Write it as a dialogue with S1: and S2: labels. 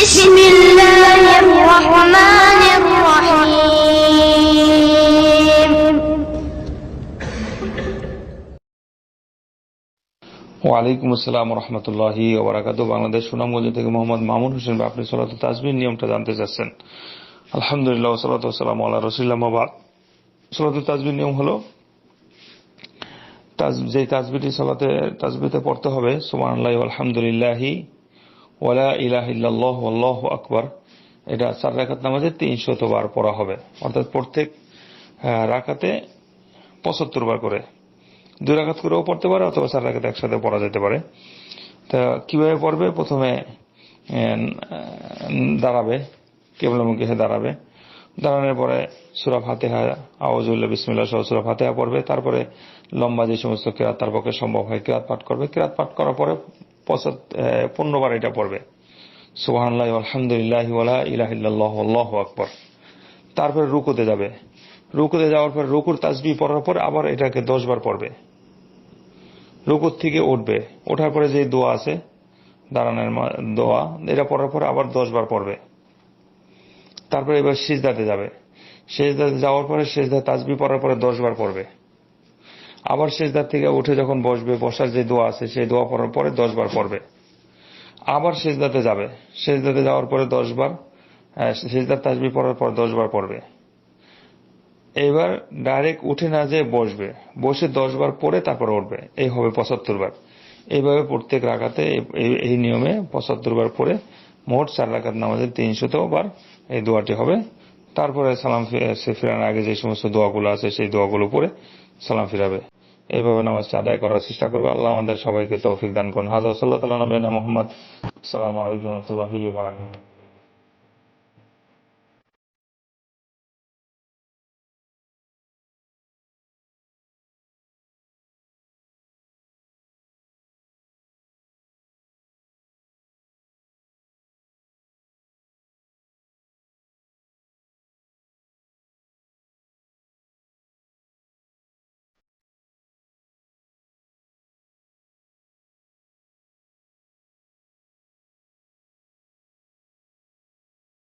S1: بسم الله الرحمن الرحيم ওয়ালাইকুম আসসালাম রহমতুল্লাহ ওবরাকাত বাংলাদেশ সুনামগঞ্জ থেকে মোহাম্মদ মামুন হোসেন বা আপনি সলাত তাজবির নিয়মটা জানতে চাচ্ছেন। আলহামদুলিল্লাহ সালাত সালাম আল্লাহ রসুল্লাহাবাদ সলাত তাজবির নিয়ম হলো যে তাজবিটি সলাতে তাজবিতে পড়তে হবে সোমান আল্লাহ আলহামদুলিল্লাহি ওয়ালা ইলাহ ইল্লাল্লাহ আল্লাহ আকবার। এটা চার রাকাত নামাজে তিনশত বার পড়া হবে। অর্থাৎ প্রত্যেক আহ, রাকাতে পঁচাত্তর বার করে। দুই রাকাত করেও পড়তে পারে অথবা চার রাকাত একসাথে পড়া যেতে পারে। তা কীভাবে পড়বে? প্রথমে দাঁড়াবে। কেবলমুখী হয়ে দাঁড়াবে। দাঁড়ানোর পরে সুরা ফাতেহা আওয়াজুল্লাহ বিসমিল্লাহ সহ সুরা ফাতেহা পড়বে। তারপরে লম্বা যে সমস্ত কেরাত তার পক্ষে সম্ভব হয় কেরাত পাঠ করবে। কেরাত পাঠ করার পরে পনেরোবার এটা পড়বে। সুবহানাল্লাহ আলহামদুলিল্লাহ ওয়ালা ইলাহা ইল্লাল্লাহু, আল্লাহু আকবার। তারপরে রুকুতে যাবে। রুকুতে যাওয়ার পর, রুকুর তাজবি পড়ার পর আবার এটাকে দশ বার পড়বে। রুকুর থেকে উঠবে। ওঠার পরে যে দোয়া আছে, দাঁড়ানোর দোয়া, এটা পড়ার পর আবার দশ বার পড়বে। তারপরে এবার সিজদাতে যাবে। সেজদাতে যাওয়ার পরে সেজদা তাজবি পড়ার পরে দশ বার পড়বে। আবার সেজদার থেকে উঠে যখন বসবে বসার যে দোয়া আছে সেই দোয়া পড়ার পরে দশ বার পড়বে। আবার সেজদাতে যাবে। সেজদাতে যাওয়ার পরে দশ বার আহ, সেজদার তাসবি পড়ার পর দশ বার পড়বে। এবার ডাইরেক্ট উঠে না যেয়ে বসবে। বসে দশ বার পরে তারপর উঠবে। এই হবে পঁচাত্তর বার। এইভাবে প্রত্যেক রাখাতে এই নিয়মে পঁচাত্তর বার পরে মোট চার রাখাত নামাজের তিনশত বার এই দোয়াটি হবে। তারপরে সালাম সে ফেরানোর আগে যে সমস্ত দোয়াগুলো আছে, সেই দোয়াগুলো পরে সালাম ফিরাবে। এইভাবে নামাজটা আদায় করার চেষ্টা করবে। আল্লাহ আমাদের সবাইকে তৌফিক দান করুন। হাজার সাল্লাহ তালা নবীনা মোহাম্মদ সালাম আলাইকুম